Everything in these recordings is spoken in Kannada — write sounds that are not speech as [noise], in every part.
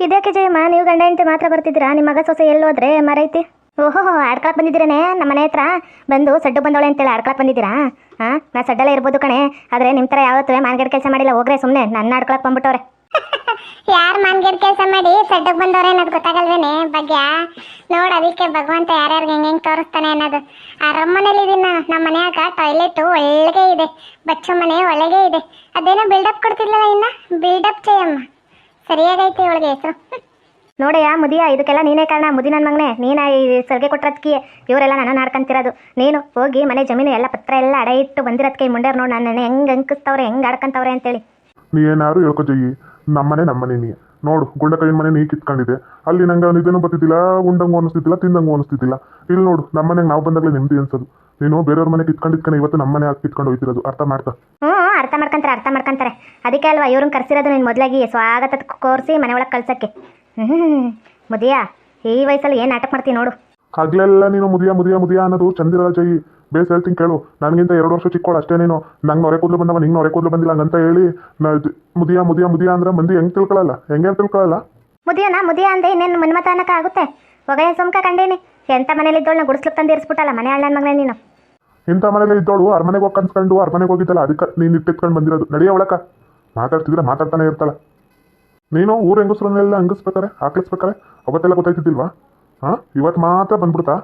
ಇದಕ್ಕೆ ಜಯಮ್ಮ? ನೀವು ಗಂಡ ಹೆಂಡತಿ ಮಾತ್ರ ಬರ್ತಿದ್ದೀರಾ? ನಿಮ್ಮ ಮಗ ಸೊಸೆ ಎಲ್ಲೋದ್ರೆ ಮರೈತಿ. ಓಹೋ ಆಡ್ಕೊಳಕ್ ಬಂದಿದ್ದೀರೇನೆ? ನಮ್ಮ ಮನೆ ಹತ್ರ ಬಂದು ಸಡ್ಡು ಬಂದವಳೆ ಅಂತೇಳಿ ಆಡ್ಕೊಳಕ್ ಬಂದಿದ್ದೀರಾ? ಹಾಂ, ನಾ ಸಡ್ಡಲ್ಲ ಇರ್ಬೋದು ಕಣೆ. ಆದರೆ ನಿಮ್ಮ ಥರ ಯಾವತ್ತೂ ಮಾನ್ಗಡ್ ಕೆಲಸ ಮಾಡಿಲ್ಲ. ಹೋಗ್ರೆ ಸುಮ್ಮನೆ ನನ್ನ ಆಡ್ಕೊಳಕ್ ಬಂದ್ಬಿಟ್ಟವ್ರೆ. [laughs] ಯಾರು ಮಾನಗೇಡ್ ಕೆಲಸ ಮಾಡಿ ಸಡ್ಡಕ್ಕೆ ಬಂದವ್ರೆ ಅನ್ನೋದು ಗೊತ್ತಾಗಲ್ವೇನೆ? ಭಾಗ್ಯ. ನೋಡ್ ಅದಕ್ಕೆ ಭಗವಂತ ಯಾರ್ಯಾರು ಹೆಂಗ್ ಹೆಂಗೆ ತೋರಿಸ್ತಾನೆ ಅನ್ನೋದು. ಆ ರಮ್ಮನೇಲಿ ಇದೀನಿ ನಮ್ಮ ಮನ್ಯಾಗ ಟಾಯ್ಲೆಟ್ ಒಳಗೆ ಇದೆ. ಬಚ್ಚ ಮನೆ ಒಳಗೆ ಇದೆ. ಅದೇನೋ ಬಿಲ್ಡಪ್ ಕೊಡ್ತಿರ್ಲಿಲ್ಲ ಇನ್ನ? ಬಿಲ್ಡಪ್ చేయಮ್ಮ ಸರಿಯಾಗೈತೆ ಇವಳಿಗೆ ಹೆಸರು. ನೋಡಯ್ಯ ಮುದಿಯ ಇದಕ್ಕೆಲ್ಲ ನೀನೇ ಕಾರಣ. ಮುದಿ ನನ್ನ ಮಗನೇ ನೀನ ಈ ಸಲಿಗೆ ಕೊಟ್ಟಿರೋದಕ್ಕೆ ಇವರೆಲ್ಲ ನನ್ನ ಆಡ್ಕೊಂತಿರೋದು ನೀನು ಹೋಗಿ ಮನೆ ಜಮೀನು ಎಲ್ಲ ಪತ್ರ ಎಲ್ಲ ಅಡ ಇಟ್ಟು ಬಂದಿರೋದಕ್ಕೆ ಮುಂಡೇರು ನೋಡಿ ನನ್ನ ಹೆಂಗೆ ಅಂಕಿಸ್ತವ್ರೆ ಹೆಂಗೆ ಆಡ್ಕೊಂತವ್ರೆ ಅಂತೇಳಿ. ನೀ ಏನಾರು ಹೇಳ್ಕೊ ಜಯ್ಯಿ. ನಮ್ಮನೆ ನಮ್ಮನೆ ನೀ. ನೋಡು ಗುಂಡ ಮನೆ ನೀ ಕಿತ್ಕೊಂಡಿದೆ. ಅಲ್ಲಿ ನಂಗೆ ಇದನ್ನು ಬರ್ತಿದ್ದಿಲ್ಲ ಉಂಡಂಗು ಅನಿಸ್ತಿದ್ದಿಲ್ಲ ತಿಂದಂಗು ಅನಿಸ್ತಿದ್ದಿಲ್ಲ ಇಲ್ಲಿ ನೋಡು ನಮ್ಮನೆಗೆ ನಾವು ಬಂದಾಗಲೇ ನೆಮ್ಮದಿ ಅನ್ಸೋದು. ನೀನು ಬೇರೆಯವ್ರ ಮನೆ ಕಿತ್ಕೊಂಡಿದ್ಕನೆ ಇವತ್ತು ನಮ್ಮನೆ ಹಾಕಿ ಕಿತ್ಕೊಂಡು ಹೋಯ್ತಿರೋದು. ಅರ್ಥ ಮಾಡ್ತಾ? ಹ್ಞೂ ಅರ್ಥ ಮಾಡ್ಕೊಂತಾರೆ ಅರ್ಥ ಮಾಡ್ಕೊಂತಾರೆ. ಅದಕ್ಕೆ ಅಲ್ವಾ ಇವ್ರನ್ನ ಕರೆಸಿರೋದು ನೀನು ಮೊದಲಾಗಿ ಸ್ವಾಗತ ಕೋರಿಸಿ ಮನೆ ಒಳಗೆ ಕಳ್ಸೋಕ್ಕೆ. ಹ್ಞೂ [laughs] ಮುದಿಯ ಈ ವಯಸ್ಸಲ್ಲಿ ಏನು ನಾಟಕ ಮಾಡ್ತೀನಿ ನೋಡು. ಹಗ್ಲೆಲ್ಲ ನೀನು ಮುದಿಯ ಮುದಿಯ ಮುದಿಯ ಅನ್ನೋದು ಚಂದಿರಲ್ಲ ಜೈ. ಬೇಸ್ ಹೇಳ್ತೀನಿ ಕೇಳು. ನನಗಿಂತ ಎರಡು ವರ್ಷ ಚಿಕ್ಕೋಳು ಅಷ್ಟೇ ನೀನು. ನಂಗೆ ನೊರೆ ಕೂದಲು ಬಂದವ ನಿಂಗೆ ನೊರೆ ಕೂದಲು ಬಂದಿಲ್ಲ ಅಂತ ಹೇಳಿ ಮುದಿಯ ಮುದಿಯ ಮುದಿಯ ಅಂದ್ರೆ ಮಂದಿ ಹೆಂಗೆ ತಿಳ್ಕೊಳ್ಳಲ್ಲ ಹೆಂಗೆ ತಿಳ್ಕೊಳ್ಳಲ್ಲ ಮುದಿಯನ? ಮುದಿಯ ಅಂದೆ ಇನ್ನೇನು ಮನ್ಮತ ಅನ್ನಕ್ಕಾಗುತ್ತೆ ಆಗುತ್ತೆ ಸುಮ್ಕ ಕಂಡೇನಿ. ಎಂಥ ಮನೇಲಿ ಇದ್ದೋಳನ್ನ ಗುಡಿಸ್ಲಿಕ್ಕೆ ತಂದು ಇರಿಸ್ಬಿಟ್ಟಲ್ಲ ಮನೆ ಅಣ್ಣ ಮಗನೇ ನೀನು. ಇಂಥ ಮನೇಲಿ ಇದ್ದವಳು ಅರಮನೆಗೆ ಹೋಗಿ ಕನ್ಸ್ಕೊಂಡು, ಅರಮನೆಗೆ ಹೋಗಿದ್ದಲ್ಲ, ಅದಕ್ಕೆ ನೀನು ಇಟ್ಟಿಟ್ಕೊಂಡು ಬಂದಿರೋದು. ನಡೆಯ ಒಳಕ ಮಾತಾಡ್ತಿದ್ರೆ ಮಾತಾಡ್ತಾನೆ ಇರ್ತಾಳೆ. ನೀನು ಊರ ಹೆಂಗಸ್ರನ್ನೆಲ್ಲ ಹಂಗಿಸ್ಬೇಕಾರೆ ಹಾಕ್ಲಿಸ್ಬೇಕಾರೆ? ಅವತ್ತೆಲ್ಲ ಗೊತ್ತಾಯ್ತಿದ್ದಿಲ್ವಾ? ಹಾಂ? ಇವತ್ತು ಮಾತ್ರ ಬಂದ್ಬಿಡ್ತಾ?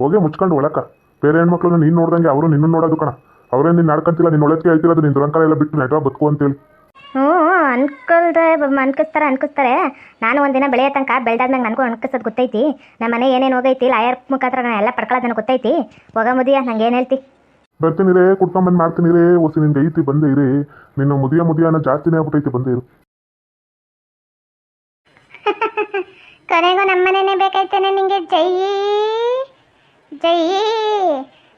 ಹೋಗಿ ಮುಚ್ಕೊಂಡು ಒಳಕ. ಬೇರೆ ಹೆಣ್ಮಕ್ಳನ್ನ ನೀನು ನೋಡ್ದಂಗೆ ಅವರು ನಿನ್ನ ನೋಡೋದು ಕಣ. ಅವರೇ ನೀನು ನಡ್ಕೊಂತಿಲ್ಲ, ನಿನ್ನ ಒಳಕ್ಕೆ ಹೇಳ್ತಿರೋದು ನಿನ್ನ ದುರಂಕಾರ ಎಲ್ಲ ಬಿಟ್ಟು ನೆಟ್ವಾಗ ಬದುಕು ಅಂತೇಳಿ. ಹ್ಞೂ ಅನ್ಕೊಳ್ದೆ ಅನ್ಕಿಸ್ತಾರೆ ಅನ್ಕಿಸ್ತಾರೆ. ನಾನು ಒಂದಿನ ಬೆಳೆಯ ತನಕ ಬೆಳೆದಾದ್ಮೇಲೆ ನನಗೂ ಅನ್ಕಿಸೋದು ಗೊತ್ತೈತಿ. ನಮ್ಮ ಮನೆ ಏನೇನು ಹೋಗೈತಿ ಲಾಯರ್ ಮುಖಾಂತರ ನಾನು ಎಲ್ಲ ಪಡ್ಕೊಳ್ಳೋದನ್ನ ಗೊತ್ತೈತಿ. ಹೋಗ ಮುದಿಯ ನಂಗೆ ಏನು ಹೇಳ್ತಿ? ಬರ್ತೀನಿ ರೇ ಕುಟ್ಕೊಂಬಂದು ಮಾಡ್ತೀನಿ ರೇ. ಓಸಿ ನಿನ್ಗೆ ಐತಿ ಬಂದೇ ಇರಿ. ನಿನ್ನ ಮುದಿಯ ಮುದಿಯ ಅನ್ನೋ ಜಾಸ್ತಿನೇ ಆಗ್ಬಿಟ್ಟೈತಿ ಬಂದೇ ಇರು. [laughs] ಕೊನೆಗೂ ನಮ್ಮನೇನೆ ಬೇಕಾಯ್ತೇನೆ ನಿಂಗೆ ಜೈ. ಜೈ.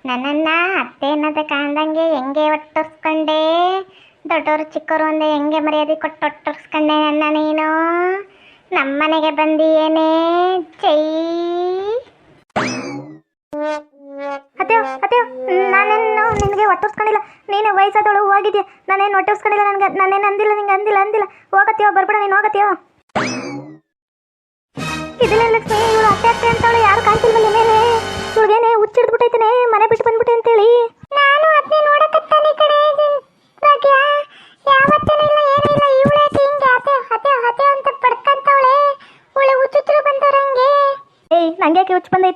ನನ್ನನ್ನ ಅತ್ತೆ ಅನ್ನೋದು ಕಾಣ್ದಂಗೆ ಹೆಂಗೆ ಒಟ್ಟರ್ಸ್ಕೊಂಡೆ ದೊಡ್ಡವರು ಚಿಕ್ಕವರು ಒಂದೇ ಹೆಂಗೆ ಮರ್ಯಾದೆ ಕೊಟ್ಟು ಒಟ್ಟರ್ಸ್ಕೊಂಡೆ ನನ್ನ ನೀನು? ನಮ್ಮನೆಗೆ ಬಂದಿಯೇನೆ? ಜೈ. ಅತ್ತೆಯೋ ಅತ್ತೆಯೋ ನಾನೇನು ನಿನಗೆ ಒಟ್ಟರ್ಸ್ಕೊಂಡಿಲ್ಲ ನೀನು ವಯಸ್ಸಾದವಳು, ಹೋಗಿದ್ಯಾ? ನಾನೇನು ಒಟ್ಟಿಸ್ಕೊಂಡಿಲ್ಲ ನನಗೆ? ನಾನೇನು ಅಂದಿಲ್ಲ, ನಿಂಗೆ ಅಂದಿಲ್ಲ ಅಂದಿಲ್ಲ. ಹೋಗತ್ತೀಯೋ ಬರ್ಬೇಡ, ನೀನು ಹೋಗತ್ತೀಯೋ ಇದಿಲ್ಲ ಲಕ್ಷ್ಮಿ ಇವಳು ಅತ್ತೆ ಅತ್ತೆ ಅಂತವಳು ಯಾರು ಕಾಣ್ತಿಲ್ವಲ್ಲ ಮೇಲೆ? ಇವಳಿಗೇನೆ ಹುಚ್ಚಿಡ್ಬಿಟ್ಟೈತೇನೆ ಮನೆ ಬಿಟ್ಟು ಬಂದ್ಬಿಟ್ಟೆ ಅಂತೇಳಿ. ನಾನು ಅದನ್ನೇ ನೋಡಕತ್ತಾನೆ ಕಡೆ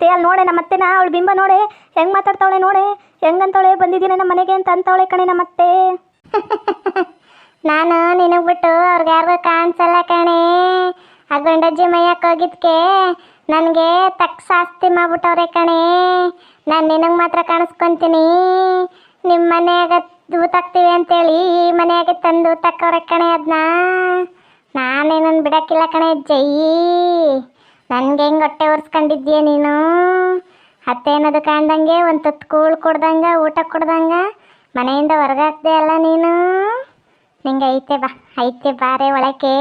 ಬಂದೈತೆ ಅಲ್ಲಿ ನೋಡೆ ನಮ್ಮ ಅತ್ತೆನ, ಅವಳು ಬಿಂಬ ನೋಡೆ. ಹೆಂಗ್ ಮಾತಾಡ್ತಾವಳೆ ನೋಡೆ. ಹೆಂಗಂತವಳೆ ಬಂದಿದ್ದೀನಿ ನಮ್ಮ ಮನೆಗೆ ಅಂತ ಅಂತವಳೆ ಕಣೆ ನಮ್ಮ ಅತ್ತೆ. ನಾನು ನಿನಗ್ ಬಿಟ್ಟು ಅವ್ರಿಗೆ ಯಾರಿಗೂ ಕಾಣಿಸಲ್ಲ ಕಣೆ. ಆ ಗಂಡಜ್ಜಿ ಮೈಯಕ್ಕೆ ಹೋಗಿದ್ಕೆ ನನಗೆ ತಕ್ಕ ಶಾಸ್ತಿ ಮಾಡ್ಬಿಟ್ಟವ್ರೆ ಕಣೆ. ನಾನು ನಿನಗೆ ಮಾತ್ರ ಕಾಣಿಸ್ಕೊಂತೀನಿ. ನಿಮ್ಮ ಮನೆಯಾಗ ಊತಾಕ್ತೀವಿ ಅಂತೇಳಿ ಈ ಮನೆಯಾಗೆ ತಂದು ಊತಾಕವ್ರೆ ಕಣೆ ಅದನ್ನ ನಾನೇನನ್ನು ಬಿಡಕ್ಕಿಲ್ಲ ಕಣೆ, ಜೈ. ನನಗೆ ಹೆಂಗೆ ಹೊಟ್ಟೆ ಒರೆಸ್ಕೊಂಡಿದ್ದೀಯ ನೀನು? ಅತ್ತೆ ಕಾಣ್ದಂಗೆ, ಒಂದು ತುತ್ತು ಕೂಳು ಕೊಡ್ದಂಗೆ, ಊಟ ಕೊಡ್ದಂಗೆ, ಮನೆಯಿಂದ ಹೊರಗಾಕ್ದೆ ಅಲ್ಲ ನೀನು? ನಿಂಗೆ ಐತೆ ಬಾ, ಐತೆ ಬಾರೆ ಒಳಕ್ಕೆ.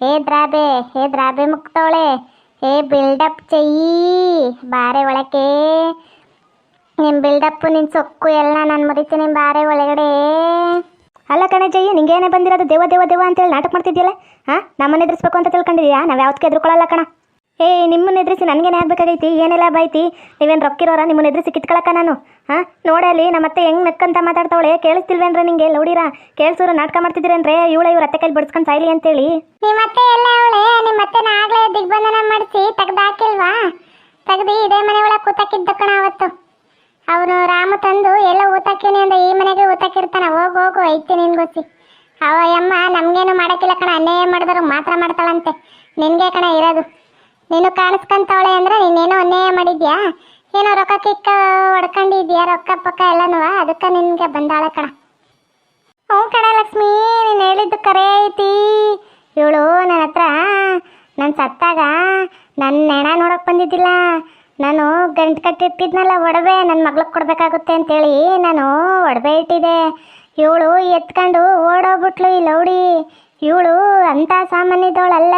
ಏ ದ್ರಾಬೆ ಏ ದ್ರಾಬೆ ಮುಕ್ತವಳೆ. ಏ ಬಿಲ್ಡಪ್ ಚೆಯ್ಯಿ ಬಾರೆ ಒಳಕ್ಕೆ. ನಿಮ್ಮ ಬಿಲ್ಡಪ್ಪು ನಿನ್ನ ಸೊಕ್ಕು ಎಲ್ಲ ನಾನು ಮುರಿತೀನಿ ಬಾರೆ ಒಳಗಡೆ. ಅಲ್ಲ ಕಣೆ ಜಯ್ಯ, ನಿಂಗೇನೆ ಬಂದಿರೋದು ದೇವ ದೇವ ದೇವ ಅಂತೇಳಿ ನಾಟಕ ಮಾಡ್ತಿದ್ಯಲ್ಲ ಹಾಂ ನಮ್ಮನ್ನ ಎದುರಿಸ್ಬೇಕು ಅಂತ ತಿಳ್ಕೊಂಡಿದ್ಯಾ ನಾವು ಯಾವತ್ತಕ್ಕೆ ಎದುರ್ಕೊಳ್ಳಲ್ಲ ಕಣ. ಏ, ನಿಮ್ಮನ್ನ ಎದುರಿಸಿ ನನಗೇನೆ ಆಗ್ಬೇಕಾಗೈತಿ ಏನೆಲ್ಲ ಬೈತಿ ನೀವೇನು ರೊಕ್ಕಿರೋರ? ನಿಮ್ಮನ್ನ ಎದುರಿಸಿ ಕಿತ್ಕೊಳಕ ನಾನು? ಹಾಂ? ನೋಡಲಿ ನಮ್ಮತ್ತೆ ಹೆಂಗ್ ನಕ್ಕಂತ ಮಾತಾಡ್ತಾವಳೆ. ಕೇಳಿಸ್ತಿಲ್ವೇನ್ರ ನಿಂಗೆ? ಲೌಡಿರ, ಕೇಳಿಸೋರು ನಾಟಕ ಮಾಡ್ತಿದ್ದೀರೇನ್ರೆ? ಇವಳ ಇವ್ರ ಅತ್ತೆ ಕೈಲಿ ಬಡ್ಸ್ಕೊಂಡು ಸಾಯ್ಲಿ ಅಂತೇಳಿ. ನಿಮ್ಮತ್ತೆ ಎಲ್ಲ ಅವಳೆ? ಆಗ್ಲೇ ದಿಗ್ಬಂಧನ ಇದೇ ಕಣ ಅವತ್ತು. ಅವನು ರಾಮು ತಂದು ಎಲ್ಲ ಊತಾಕಿನಿ ಅಂದ, ಈ ಮನೆಗೆ ಊತಾಕಿರ್ತಾನ ಹೋಗು ಹೋಗು, ಐತಿ ಗೊತ್ತಿ ಅವ ಯಮ್ಮ ನಮ್ಗೇನು ಮಾಡಕ್ಕಿಲ್ಲ ಕಣ. ಅನ್ಯಾಯ ಮಾಡಿದ್ರು ಮಾತ್ರ ಮಾಡ್ತಾಳಂತೆ. ನಿನ್ಗೆ ಕಣ ಇರೋದು. ನೀನು ಕಾಣಿಸ್ಕೊಂತವಳೆ ಅಂದ್ರೆ ನೀನೇನೋ ಅನ್ಯಾಯ ಮಾಡಿದ್ಯಾ? ಏನೋ ರೊಕ್ಕ ಕಿಕ್ಕ ಹೊಡ್ಕೊಂಡಿದ್ಯಾ? ರೊಕ್ಕ ಪಕ್ಕ ಎಲ್ಲನೂ ಅದಕ್ಕೆ ನಿನ್ಗೆ ಬಂದಾಳೆ ಕಣ. ಹ್ಞೂ ಕಣ ಲಕ್ಷ್ಮಿ, ನೀನು ಹೇಳಿದ್ದು ಕರೆ ಐತಿ. ಇವಳು ನನ್ನ ಹತ್ರ, ನಾನು ಸತ್ತಾಗ ನನ್ನ ನೆಣ ನೋಡೋಕೆ ಬಂದಿದ್ದಿಲ್ಲ. ನಾನು ಗಂಟು ಕಟ್ಟಿಟ್ಟಿದ್ನಲ್ಲ, ಒಡವೆ ನನ್ನ ಮಗ್ಳಿಗೆ ಕೊಡಬೇಕಾಗುತ್ತೆ ಅಂತೇಳಿ ನಾನು ಒಡವೆ ಇಟ್ಟಿದೆ ಇವಳು ಎತ್ಕೊಂಡು ಓಡೋಗ್ಬಿಟ್ಲು ಈ ಲೌಡಿ. ಇವಳು ಅಂಥ ಸಾಮಾನ್ಯದವಳಲ್ಲ.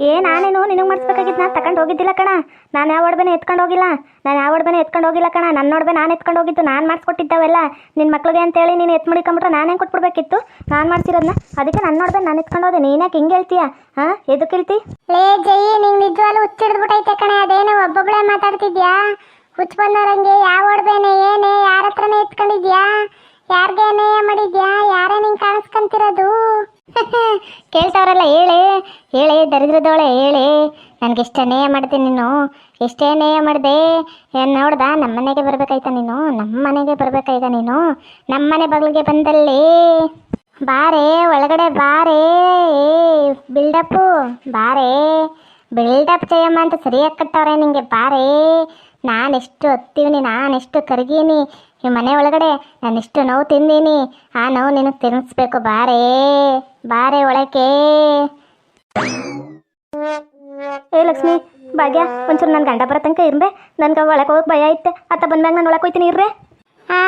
ಏ, ನಾನೇನು ನಿನಗೆ ಮಾಡಿಸ್ಬೇಕಾಗಿತ್ತು ನಾನು ತಗೊಂಡು ಹೋಗಿದ್ದಿಲ್ಲ ಕಣ. ನಾನು ಯಾವ ಒಡ್ಬೇನೆ ಎತ್ಕೊಂಡು ಹೋಗಿಲ್ಲ. ನಾನು ಯಾವ ಒಡ್ಬೇನೆ ಎತ್ಕೊಂಡು ಹೋಗಿಲ್ಲ ಕಣ. ನನ್ನ ನೋಡ್ಬೇ ನಾನು ಎತ್ಕೊಂಡು ಹೋಗಿದ್ದು, ನಾನು ಮಾಡಿಸ್ಕೊಟ್ಟಿದ್ದಾವೆಲ್ಲ. ನಿನ್ನ ಮಕ್ಳಿಗೆ ಅಂತೇಳಿ ನೀನು ಎತ್ ಮಾಡಿಕೊಂಬಿಟ್ರೆ ನಾನೇ ಕೊಟ್ಬಿಡ್ಬೇಕಿತ್ತು? ನಾನು ಮಾಡ್ತಿರೋದನ್ನ ಅದಕ್ಕೆ ನನ್ನ ಒಡವೆ ನಾನು ಎತ್ಕೊಂಡು ಹೋದೆ. ನೀನ್ಯಾಕೆ ಹಿಂಗೆ ಹೇಳ್ತೀಯ? ಹಾಂ ಎದಕ್ಕೆ ಹೇಳ್ತಿ? ಲೇ ಜೈ ನಿಂಗೆ ನಿಜವಾಗ್ಲೂ ಹುಚ್ಚಿಡ್ಬಿಟ್ಟೈತೆ ಕಣ. ಅದೇನು ಒಬ್ಬೊಬ್ಳೆ ಮಾತಾಡ್ತಿದ್ಯಾ? ಹುಚ್ಚ ಬಂದವರಂಗೆ ಯಾವ ಒಡ್ಬೇನೆ ಏನೇ, ಯಾರ ಹತ್ರನೇ ಎತ್ಕೊಂಡಿದ್ಯಾ? ಯಾರ್ಗೆ ಅನ್ಯಾಯ ಮಾಡಿದ್ಯಾ? ಯಾರೇ ನಿಂಗೆ ಕಾಣಿಸ್ಕೊಂತಿರೋದು? [laughs] ಕೇಳ್ತಾವ್ರಲ್ಲ, ಹೇಳಿ ಹೇಳಿ ದರಿದ್ರದವಳೆ ಹೇಳಿ. ನನ್ಗೆ ಇಷ್ಟ ನೇಯ ಮಾಡಿದೆ ನೀನು? ಎಷ್ಟೇ ನೇಯ ಮಾಡಿದೆ? ಏನು ನೋಡ್ದ? ನಮ್ಮ ಮನೆಗೆ ಬರ್ಬೇಕಾಯ್ತ ನೀನು? ನಮ್ಮ ಮನೆಗೆ ಬರ್ಬೇಕಾಯ್ತ ನೀನು? ನಮ್ಮ ಮನೆ ಬಗ್ಲಿಗೆ ಬಂದಲ್ಲಿ? ಬಾರೆ, ಒಳಗಡೆ ಬಾರೆ. ಬಿಲ್ಡಪ್ಪು, ಬಾರೆ. ಬಿಲ್ಡಪ್ ಜಯಮ್ಮ ಅಂತ ಸರಿಯಾಗಿ ಕಟ್ಟವ್ರೆ ನಿಂಗೆ, ಬಾರೆ. ನಾನೆಷ್ಟು ಹತ್ತೀವಿ ನಾನೆಷ್ಟು ಕರಗೀನಿ. ಈ ಮನೆ ಒಳಗಡೆ ನಾನು ಇಷ್ಟು ನೋವು ತಿಂದೀನಿ ಆ ನೋವು ನಿನಗೆ ತಿನ್ನಿಸ್ಬೇಕು ಬಾರೇ ಬಾರೆ ಒಳಕ್ಕೆ. ಏ ಲಕ್ಷ್ಮಿ ಭಾಗ್ಯ ಒಂಚೂರು ನನ್ನ ಗಂಡ ಬರೋ ತನಕ ಇರ್ಬೆ ನನ್ಗೆ ಒಳಕ್ಕೆ ಹೋಗಿ ಭಯ ಐತೆ ಅತ್ತ ಬಂದ್ಮ್ಯಾಗ ನಾನು ಒಳಗೆ ಹೋಯ್ತೀನಿ ಇರ್ರೆ. ಹಾ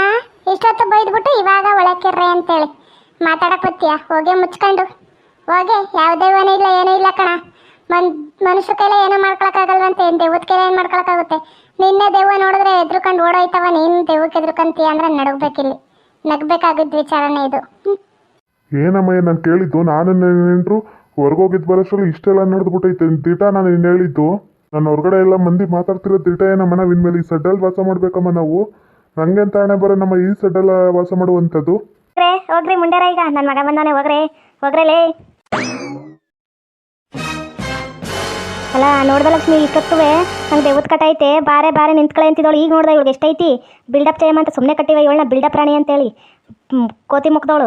ಇಷ್ಟೊತ್ತು ಬೈದ್ಬಿಟ್ಟು ಇವಾಗ ಒಳಕ್ಕಿರ್ರೆ ಅಂತೇಳಿ. ಮಾತಾಡಕ್ ಬತ್ತೀಯ? ಹೋಗೇ ಮುಚ್ಕೊಂಡು. ಹೋಗಿ ಯಾವುದೇ ಮನೆ ಇಲ್ಲ ಏನೂ ಇಲ್ಲ ಕಣ. ಮನ್ ಮನುಷ್ಯ ಕೈಲೇ ಏನೂ ಮಾಡ್ಕೊಳಕ್ಕಾಗಲ್ವಂತೆ ದೇವದ ಕೈಲೇ ಏನು ಮಾಡ್ಕೊಳಕ್ಕಾಗುತ್ತೆ ನಿನ್ನೆ ದೆವ್ವ ನೋಡಿದ್ರೆ ಎದ್ರುಕೊಂಡು ಓಡೋಯ್ತವ ನೀನು ದೆವ್ವಕ್ಕೆ ಎದ್ರುಕಂತೀಯ ಅಂದ್ರೆ ನಡಗ್ಬೇಕಿಲ್ಲಿ. ನಗ್ಬೇಕಾಗಿದ್ದ ವಿಚಾರನೇ ಇದು. ಏನಮ್ಮಯ್ಯ ನಾನು ಕೇಳಿದ್ದು? ನಾನು ನೆಂಟ್ರು ಹೊರ್ಗೋಗಿದ್ದು ಬರೋಷ್ಟ್ರಲ್ಲಿ ಇಷ್ಟೆಲ್ಲ ನಡೆದ್ಬಿಟ್ಟೈತೆ ದಿಟ ನಾನು ಇನ್ನು ಹೇಳಿದ್ದು. ನಾನು ಹೊರಗಡೆ ಎಲ್ಲ ಮಂದಿ ಮಾತಾಡ್ತಿರೋ ದಿಟ ಏನಮ್ಮ? ನಾವು ಇನ್ಮೇಲೆ ಈ ಸಡ್ಡಲ್ಲಿ ವಾಸ ಮಾಡ್ಬೇಕಮ್ಮ ನಾವು. ನಂಗೆ ಅಂತ ಹಣೆ ಬರೋ ನಮ್ಮ ಈ ಸಡ್ಡಲ್ಲ ವಾಸ ಮಾಡುವಂಥದ್ದು? ಹೋಗ್ರೆ ಹೋಗ್ರಿ ಮುಂಡಾರ ಈಗ. ನನ್ನ ಮಗ ಬಂದಾನೆ ಹೋಗ್ರೆ. ಹೋಗ್ರಲೇ ಅಲ್ಲ ನೋಡ್ದ ಲಕ್ಷ್ಮಿ ಇಷ್ಟೊತ್ತುವೆ ನಂಗೆ ದೇವತ್ ಕಟ್ಟೈತೆ ಐತೆ. ಬಾರೆ ಬಾರೆ ನಿಂತ್ಕಳೆ ಅಂತಿದ್ದವಳು ಈಗ ನೋಡ್ದೆ ಇವಳಿಗೆ ಎಷ್ಟೈತಿ? ಬಿಲ್ಡಪ್ ಚೇಮ್ ಅಂತ ಸುಮ್ಮನೆ ಕಟ್ಟಿವೆ ಇವಳನ್ನ ಬಿಲ್ಡಪ್ ರಾಣಿ ಅಂತೇಳಿ. ಹೇಳಿ ಕೋತಿ ಮುಖದವಳು.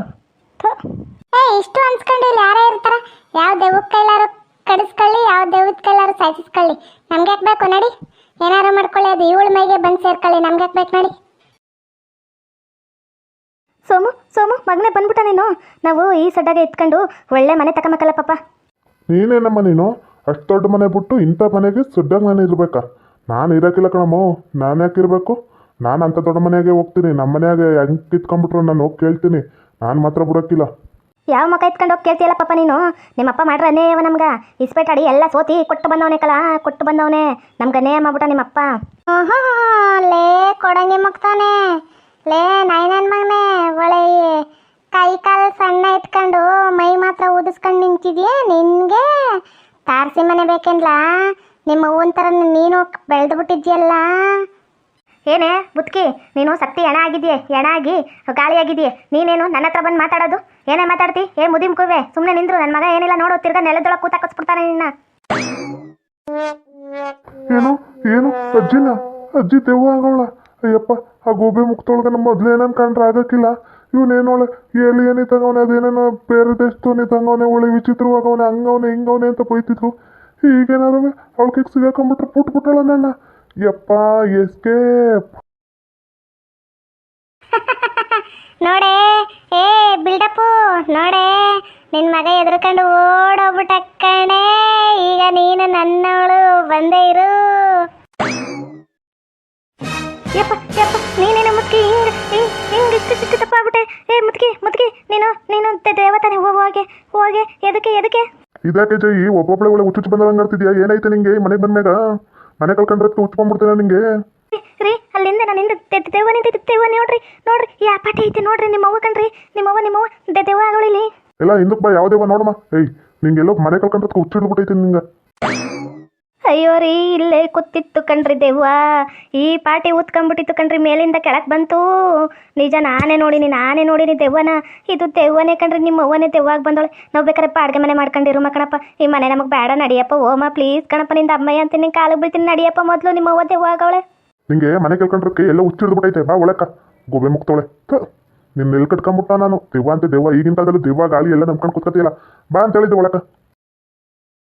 ಏ ಇಷ್ಟು ಅನ್ಸ್ಕೊಂಡು ಇಲ್ಲಿ ಯಾರೇ ಇರ್ತಾರ? ಯಾವ ದೇವಕ್ಕೆ ಕೈಲಾರು ಕಡಿಸ್ಕೊಳ್ಳಿ ಯಾವ ದೇವದ ಕೈಲಾರು ಸಾಯಿಸ್ಕೊಳ್ಳಿ. ನಮ್ಗೆ ಹಾಕ್ಬೇಕು ನೋಡಿ ನಡಿ? ಏನಾರು ಮಾಡ್ಕೊಳ್ಳಿ ಅದು ಇವಳ ಮೈಗೆ ಬಂದು ಸೇರ್ಕೊಳ್ಳಿ. ನಮ್ಗೆ ಹಾಕ್ಬೇಕು ನೋಡಿ ನಡಿ? ಸೋಮು ಸೋಮು ಮಗನೇ ಬಂದ್ಬಿಟ್ಟ ನೀನು. ನಾವು ಈ ಸಡ್ಡಾಗೆ ಎತ್ಕೊಂಡು ಒಳ್ಳೆ ಮನೆ ತಗೊಂಬೇಕಲ್ಲ ಪಾಪ. ನೀನೇನಮ್ಮ ನೀನು? ಅಷ್ಟು ದೊಡ್ಡ ಮನೆ ಬಿಟ್ಟು ಇಂಥ ಮನೆಗೆ ಸುಡ್ಡಾಗಿ ನಾನು ಇರಬೇಕಾ? ನಾನು ಇರೋಕ್ಕಿಲ್ಲ ಕಣಮ್ಮ ನಾನು ಯಾಕೆ ಇರಬೇಕು? ನಾನು ಅಂಥ ದೊಡ್ಡ ಮನೆಗೆ ಹೋಗ್ತೀನಿ ನಮ್ಮ ಮನೆಯಾಗೆ ಹೆಂಗೆ ಕಿತ್ಕೊಂಡ್ಬಿಟ್ರು ನಾನು ಹೋಗಿ ಕೇಳ್ತೀನಿ. ನಾನು ಮಾತ್ರ ಬಿಡೋಕ್ಕಿಲ್ಲ. ಯಾವ ಮಕ್ಕ ಎತ್ಕೊಂಡು ಹೋಗಿ ಕೇಳ್ತಿಯಲ್ಲ ಪಾಪ ನೀನು? ನಿಮ್ಮಪ್ಪ ಮಾಡ್ರ ಅನೇವ ನಮ್ಗೆ? ಇಸ್ಪೇಟ್ ಅಡಿ ಎಲ್ಲ ಸೋತಿ ಕೊಟ್ಟು ಬಂದವನೇ ಕಲ ಕೊಟ್ಟು ಬಂದವನೇ. ನಮ್ಗೆ ಅನೇಯ ಮಾಡ್ಬಿಟ್ಟ ನಿಮ್ಮಪ್ಪ ಲೇ ಕೊಡಂಗಿ ಮುಗ್ತಾನೆ ಲೇ ನಾಯಿ ಮಗನೆ ಒಳೆ ಒಳ್ಳೆ ಕೈ ಕಾಲು ಸಣ್ಣ ಇಟ್ಕೊಂಡು ಮೈ ಮಾತ್ರ ಊದಿಸ್ಕೊಂಡು ನಿಂತಿದ್ಯಾ ನಿನ್ಗೆ ತಾರಸಿ ಮನೆ ಬೇಕೇನ್ಲ? ನಿಮ್ಮ ಅವ್ವನ ಥರ ನೀನು ಬೆಳೆದು ಬಿಟ್ಟಿದ್ಯಲ್ಲ ಏನೇ, ಬುತ್ಕಿ, ನೀನು ಸತ್ತಿ ಎಣ ಆಗಿದೆಯೇ ಎಣ ಆಗಿ ಗಾಳಿ ಆಗಿದೆಯೇ, ನೀನೇನು ನನ್ನ ಹತ್ರ ಬಂದು ಮಾತಾಡೋದು? ಏನೇ ಮಾತಾಡ್ತಿ? ಏ ಮುದಿ ಮುಖವೇ ಸುಮ್ಮನೆ ನಿಂದ್ರು ನನ್ನ ಮಗ ಏನಿಲ್ಲ ನೋಡು, ತಿರ್ಗ ನೆಲದೊಳಗೆ ಕೂತ ಕಸ್ಬಿಡ್ತಾನೆ ನಿನ್ನ. ಏನು ಏನು, ಅಜ್ಜಿನ? ಅಜ್ಜಿ ದೆವ್ವ ಆಗೋಳ ಅಯ್ಯಪ್ಪ, ಆ ಗೋಬಿ ಮುಕ್ತೊಳಗೆ ನಮ್ಮ ಮೊದ್ಲು ಏನನ್ ಕಂಡ್ರೆ ಆಗಕ್ಕಿಲ್ಲ. ಇವನೇನೋಳೆ ಎಲ್ಲಿ ಏನೇ ತಗವನೆ ಅದೇನೇನೋ ಬೇರೆ ದೇಶದವನೇ ತಂಗವನೆ ಒಳ್ಳೆ ವಿಚಿತ್ರವಾಗವನೆ, ಹಂಗವನೆ, ಹಿಂಗವನೆ ಅಂತ ಬೈತಿದ್ರು. ಈಗೇನಾದ್ರು ಅವಳ ಕೈಗೆ ಸಿಗಾಕೊಂಬಿಟ್ರೆ ಪುಟ್ ನನ್ನ? ಯಪ್ಪ ಎಸ್ಕೇಪ್ [laughs] ನೋಡೆ, ಏ, ಬಿಲ್ಡಪ್ಪು, ನೋಡೆ ನಿನ್ನ ಮಗ ಎದ್ರುಕೊಂಡು ಓಡೋಗ್ಬಿಟ್ಟ ಕಣೆ, ಈಗ ನೀನು ನನ್ನವಳು, ಬಂದೇ ಇರು. ಯಪ್ಪ ಆಗ್ಬಿಟ್ಟೆ. ಏ ಮುದ್ಕಿ ಮುದ್ಕಿ ನೀನು ನೀನು ದೇವತಾನೆ ಹೋಗು ಹೋಗೆ ಹೋಗೆ ಎದಕ್ಕೆ ಎದಕ್ಕೆ? ಇದಕ್ಕೆ ಜೈ ಒಬ್ಬೊಬ್ಳೆ ಒಳ್ಳೆ ಹುಚ್ಚು ಬಂದಂಗೆ ಆಡ್ತಿದ್ಯಾ ಏನೈತೆ ನಿಂಗೆ? ಮನೆಗೆ ಬಂದ್ಮ್ಯಾಗ? ಮನೆ ಕಳ್ಕೊಂಡ್ರಕ್ಕೆ ಹುಚ್ಕೊಂಡ್ಬಿಡ್ತೇನೆ ನಿಂಗೆ. ರೀ, ಅಲ್ಲಿಂದ ನಾನಿಂದ ದೆವ್ವ ನಿಂತಿದ್ದೆ ದೆವ್ವ ನೋಡ್ರಿ ನೋಡ್ರಿ ಯಾ ಪಾಟಿ ಐತೆ ನೋಡ್ರಿ ನಿಮ್ಮ ಅವ್ವ ಕಣ್ರಿ ನಿಮ್ಮ ಅವ್ವ ನಿಮ್ಮ ಅವ್ವ ದೆ- ದೆವ್ವ ಆಗೋಳಿಲಿ ಎಲ್ಲ ಹಿಂದಕ್ಕೆ ಬಾ ಯಾವುದೇ ನೋಡಮ್ಮ. ಏಯ್ ನಿಂಗೆಲ್ಲೋ ಮನೆ ಕಳ್ಕೊಂಡ್ರಕ್ಕೆ ಹುಚ್ಚಿಡ್ಬಿಟ್ಟೈತೆ ನಿಂಗೆ. ಅಯ್ಯೋ ರೀ ಇಲ್ಲೇ ಕೂತಿತ್ತು ಕಣ್ರಿ ದೇವ್ವ. ಈ ಪಾಟಿ ಊದ್ಕೊಂಡ್ಬಿಟ್ಟಿತ್ತು ಕಣ್ರಿ, ಮೇಲಿಂದ ಕೆಳಗೆ ಬಂತು. ನಿಜ ನಾನೇ ನೋಡಿನಿ ನಾನೇ ನೋಡಿನಿ ದೆವ್ವನ. ಇದು ದೆವ್ವನೇ ಕಣ್ರಿ, ನಿಮ್ಮ ಅವ್ವನೇ ದೆವ್ವಾಗ ಬಂದೋಳೆ. ನಾವು ಬೇಕಾದ್ರೆ ಅಡುಗೆ ಮನೆ ಮಾಡ್ಕೊಂಡಿರು ಕಣಪ್ಪ. ಈ ಮನೆ ನಮಗೆ ಬೇಡ ನಡಿಯಪ್ಪ, ಓಮ, ಪ್ಲೀಸ್ ಕಣಪ್ಪ, ನಿಂದ ಅಮ್ಮಯ್ಯ ಅಂತ ನಿನ್ನ ಕಾಲು ಬೀಳ್ತೀನಿ. ನಡಿಯಪ್ಪ ಮೊದಲು ನಿಮ್ಮ ಅವ್ವ ದೆವ್ವಾಗವಳೆ. ನಿಂಗೆ ಮನೆ ಕೇಳ್ಕೊಂಡ್ರಕ್ಕೆ ಎಲ್ಲ ಹುಚ್ಚಿಡ್ಬಿಟ್ಟೈತೆ ಬಾ ಒಳಕ. ಗೋಬೆ ಮುಕ್ತವಳೆ. ನಿನ್ನ ಎಲ್ಲಿ ಕಟ್ಕೊಂಬಿಟ್ಟ ನಾನು. ದೆವ್ವ ಅಂತ ದೆವ್ವ ಈಗಿನ ಕಾಲದಲ್ಲಿ ದೆವ್ವ ಗಾಳಿ ಎಲ್ಲ ನಂಬ್ಕೊಂಡು ಕೂತ್ಕೊತಿಲ್ಲ ಬಾ ಅಂತ ಹೇಳಿದ್ದೆ ಒಳಕ.